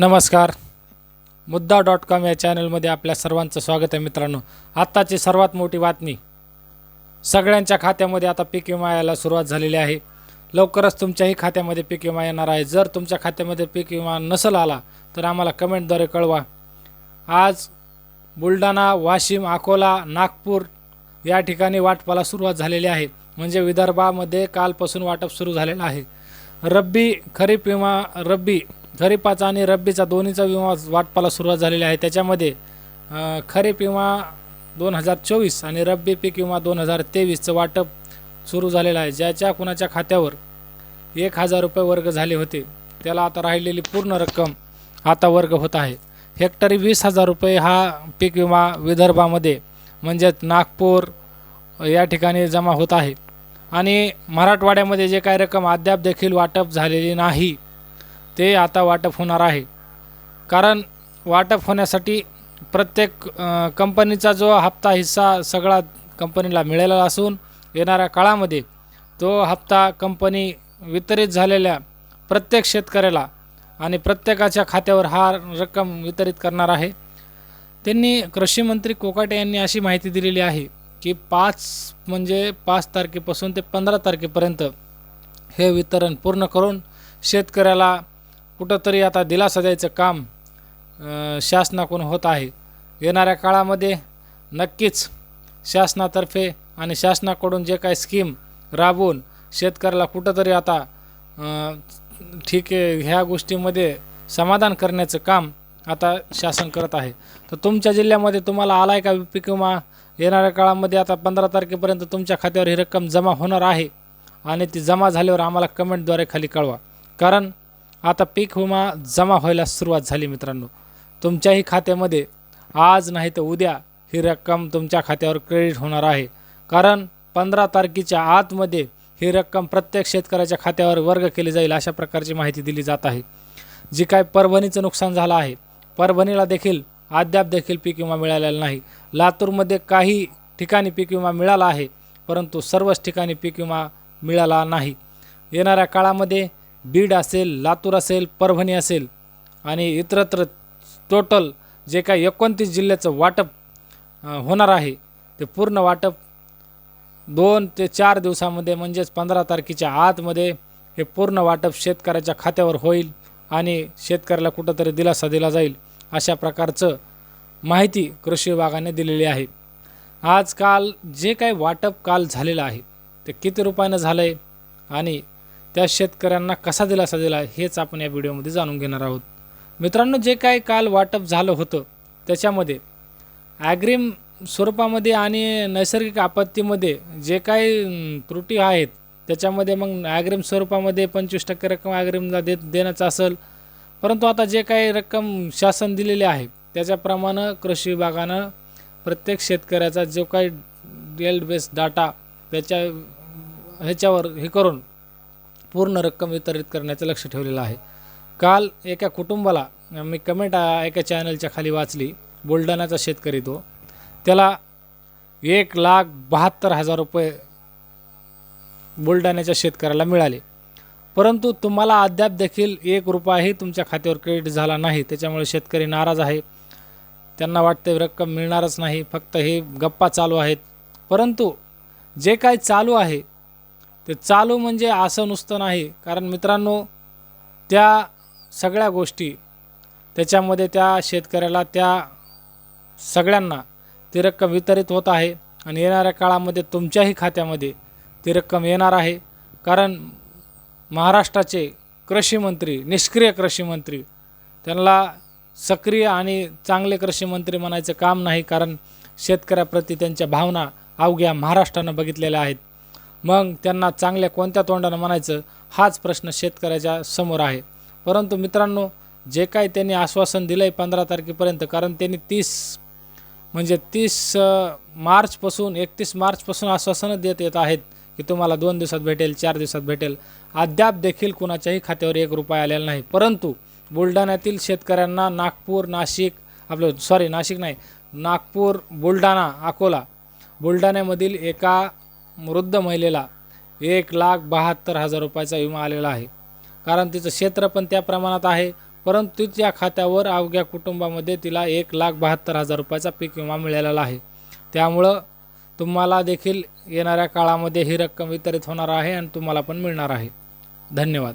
नमस्कार. मुद्दा dot com या चॅनलमध्ये आपल्या सर्वांचं स्वागत आहे मित्रांनो. आत्ताची सर्वात मोठी बातमी. सगळ्यांच्या खात्यामध्ये आता पीक विमा यायला सुरुवात झालेली आहे. लवकरच तुमच्याही खात्यामध्ये पीक विमा येणार आहे. जर तुमच्या खात्यामध्ये पीक विमा नसेल आला तर आम्हाला कमेंटद्वारे कळवा. आज बुलढाणा वाशिम अकोला नागपूर या ठिकाणी वाटपाला सुरुवात झालेली आहे. म्हणजे विदर्भामध्ये कालपासून वाटप सुरू झालेलं आहे. रब्बी खरीप विमा रब्बी खरीपाचा आणि रब्बीचा दोन्हीचा विमा वाटपाला सुरुवात झालेली आहे. त्याच्यामध्ये खरीप विमा दोन हजार चोवीस आणि रब्बी पीक विमा दोन हजार तेवीसचं वाटप सुरू झालेलं आहे. ज्याच्या कुणाच्या खात्यावर एक हजार रुपये वर्ग झाले होते त्याला आता राहिलेली पूर्ण रक्कम आता वर्ग होत आहे. हेक्टरी वीस हजार रुपये हा पीक विमा विदर्भामध्ये म्हणजेच नागपूर या ठिकाणी जमा होत आहे. आणि मराठवाड्यामध्ये जे काही रक्कम अद्याप देखील वाटप झालेली नाही ते आता वाटप होणार आहे. कारण वाटप होण्यासाठी प्रत्येक कंपनीचा जो हप्ता हिस्सा सगळा कंपनीला मिळालेला असून येणाऱ्या काळामध्ये तो हप्ता कंपनी वितरित झालेल्या प्रत्येक शेतकऱ्याला आणि प्रत्येकाच्या खात्यावर हा रक्कम वितरित करणार आहे. त्यांनी कृषीमंत्री कोकाटे यांनी अशी माहिती दिलेली आहे की पाच म्हणजे पाच तारखेपासून ते पंधरा तारखेपर्यंत हे वितरण पूर्ण करून शेतकऱ्याला कुठंतरी आता दिलासा द्यायचं काम शासनाकडून होत आहे. येणाऱ्या काळामध्ये नक्कीच शासनातर्फे आणि शासनाकडून जे काही स्कीम राबवून शेतकऱ्याला कुठंतरी आता ठीक आहे ह्या गोष्टीमध्ये समाधान करण्याचं काम आता शासन करत आहे. तर तुमच्या जिल्ह्यामध्ये तुम्हाला आला आहे का पीक विमा येणाऱ्या काळामध्ये आता पंधरा तारखेपर्यंत तुमच्या खात्यावर ही रक्कम जमा होणार आहे? आणि ती जमा झाल्यावर आम्हाला कमेंटद्वारे खाली कळवा. कारण आता पीक विमा जमा व्हायला सुरुवात झाली मित्रांनो. तुमच्याही खात्यामध्ये आज नाही तर उद्या ही रक्कम तुमच्या खात्यावर क्रेडिट होणार आहे. कारण पंधरा तारखेच्या आतमध्ये ही रक्कम प्रत्येक शेतकऱ्याच्या खात्यावर वर्ग केली जाईल अशा प्रकारची माहिती दिली जात आहे. जी काय परभणीचं नुकसान झालं आहे. परभणीला देखील अद्याप देखील पीक विमा मिळालेला नाही. लातूरमध्ये काही ठिकाणी पीक विमा मिळाला आहे परंतु सर्वच ठिकाणी पीक विमा मिळाला नाही. येणाऱ्या काळामध्ये बीड असेल लातूर असेल परभणी असेल आणि इतरत्र टोटल जे काही एकोणतीस जिल्ह्याचं वाटप होणार आहे ते पूर्ण वाटप दोन ते चार दिवसामध्ये म्हणजेच पंधरा तारखेच्या आतमध्ये हे पूर्ण वाटप शेतकऱ्याच्या खात्यावर होईल आणि शेतकऱ्याला कुठंतरी दिलासा दिला जाईल अशा प्रकारचं माहिती कृषी विभागाने दिलेली आहे. आजकाल जे काही वाटप काल झालेलं आहे ते किती रुपयानं झालं आहे आणि त्या शेतकऱ्यांना कसा दिलासा दिला हेच आपण या व्हिडिओमध्ये जाणून घेणार आहोत. मित्रांनो जे काही काल वाटप झालं होतं त्याच्यामध्ये ॲग्रीम स्वरूपामध्ये आणि नैसर्गिक आपत्तीमध्ये जे काही त्रुटी आहेत त्याच्यामध्ये मग ॲग्रीम स्वरूपामध्ये पंचवीस टक्के रक्कम ॲग्रीमला देत देण्याचं असेल. परंतु आता जे काही रक्कम शासन दिलेले आहे त्याच्याप्रमाणे कृषी विभागानं प्रत्येक शेतकऱ्याचा जो काही डेल्ड बेस डाटा त्याच्या ह्याच्यावर हे करून पूर्ण रक्कम वितरित करण्याचं लक्ष ठेवलेलं आहे. काल एका कुटुंबाला मी कमेंट एका चॅनलच्या खाली वाचली. बुलढाण्याचा शेतकरी तो. त्याला एक लाख बहात्तर हजार रुपये बुलढाण्याच्या शेतकऱ्याला मिळाले. परंतु तुम्हाला अद्याप देखील एक रुपयाही तुमच्या खात्यावर क्रेडिट झाला नाही. त्याच्यामुळे शेतकरी नाराज आहे. त्यांना वाटते रक्कम मिळणारच नाही. फक्त हे गप्पा चालू आहेत. परंतु जे काय चालू आहे ते चालू म्हणजे असं नुसतं नाही. कारण मित्रांनो त्या सगळ्या गोष्टी त्याच्यामध्ये त्या शेतकऱ्याला त्या सगळ्यांना ती रक्कम वितरित होत आहे आणि येणाऱ्या काळामध्ये तुमच्याही खात्यामध्ये ती रक्कम येणार आहे. कारण महाराष्ट्राचे कृषीमंत्री निष्क्रिय कृषीमंत्री त्यांना सक्रिय आणि चांगले कृषीमंत्री म्हणायचं काम नाही. कारण शेतकऱ्याप्रती त्यांच्या भावना अवघ्या महाराष्ट्रानं बघितलेल्या आहेत. मग त्यांना चांगल्या कोणत्या तोंडानं म्हणायचं हाच प्रश्न शेतकऱ्याच्या समोर आहे. परंतु मित्रांनो जे काही त्यांनी आश्वासन दिलं आहे पंधरा तारखेपर्यंत कारण त्यांनी तीस म्हणजे तीस मार्चपासून एकतीस मार्चपासून आश्वासनं देत येत आहेत की तुम्हाला दोन दिवसात भेटेल चार दिवसात भेटेल. अद्याप देखील कुणाच्याही खात्यावर एक रुपया आलेला नाही. परंतु बुलढाण्यातील शेतकऱ्यांना नागपूर नाशिक आपलं सॉरी नाशिक नाही नागपूर बुलढाणा अकोला बुलढाण्यामधील एका वृद्ध महिलेला एक लाख बहात्तर हजार रुपयाचा विमा आलेला आहे. कारण तिचं क्षेत्र पण त्या प्रमाणात आहे परंतु तिच्या खात्यावर अवघ्या कुटुंबामध्ये तिला एक लाख बहात्तर हजार रुपयाचा पीक विमा मिळालेला आहे. त्यामुळं तुम्हाला देखील येणाऱ्या काळामध्ये ही रक्कम वितरित होणार आहे आणि तुम्हाला पण मिळणार आहे. धन्यवाद.